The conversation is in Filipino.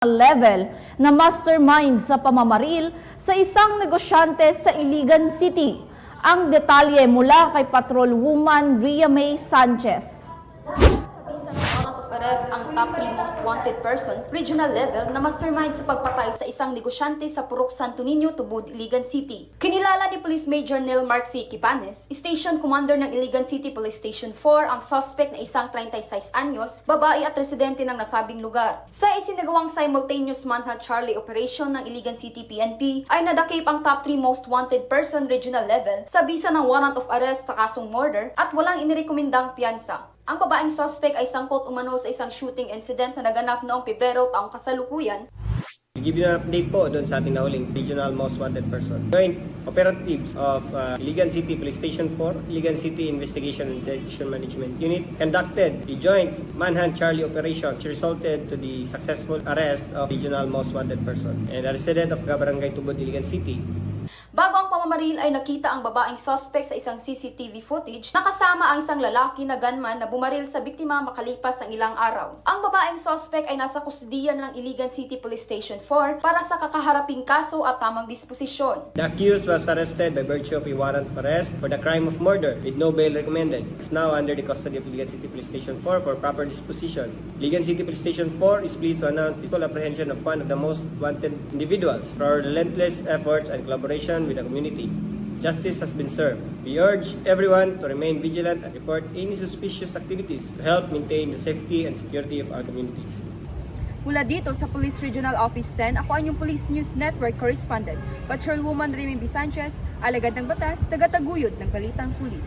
level na mastermind sa pamamaril sa isang negosyante sa Iligan City. Ang detalye mula kay Patrol Woman Ria May Sanchez. Arrest ang top 3 most wanted person, regional level, na mastermind sa pagpatay sa isang negosyante sa Purok Santo Niño, Tubod, Iligan City. Kinilala ni Police Major Neil Mark C. Kipanes, Station Commander ng Iligan City Police Station 4, ang suspect na isang 36 anyos, babae at residente ng nasabing lugar. Sa isinagawang simultaneous manhunt Charlie operation ng Iligan City PNP, ay nadakip ang top 3 most wanted person regional level sa bisa ng warrant of arrest sa kasong murder at walang inirekomendang piyansa. Ang babaeng suspect ay sangkot umano sa isang shooting incident na naganap noong Pebrero taong kasalukuyan We give you an update po doon sa ating nahuling regional most wanted person. Joint operatives of uh, Iligan City Police Station 4, Iligan City Investigation and Detection Management Unit conducted a joint manhunt Charlie operation which resulted to the successful arrest of regional most wanted person and a resident of Barangay Tubod, Iligan City Bago ang pamamaril ay nakita ang babaeng suspect sa isang CCTV footage na kasama ang isang lalaki na gunman na bumaril sa biktima makalipas ang ilang araw. Ang babaeng suspect ay nasa kustudiya ng Iligan City Police Station 4 para sa kakaharaping kaso at tamang disposisyon. The accused was arrested by virtue of a warrant of arrest for the crime of murder with no bail recommended. Is now under the custody of Ligan City Police Station 4 for proper disposition. Ligan City Police Station 4 is pleased to announce the full apprehension of one of the most wanted individuals for relentless efforts and collaboration with the community. Justice has been served. We urge everyone to remain vigilant and report any suspicious activities to help maintain the safety and security of our communities. Mula dito sa Police Regional Office 10, ako ang inyong Police News Network Correspondent, Patrolwoman Remy B. Sanchez, alagad ng batas, tagataguyod ng Balitang Pulis.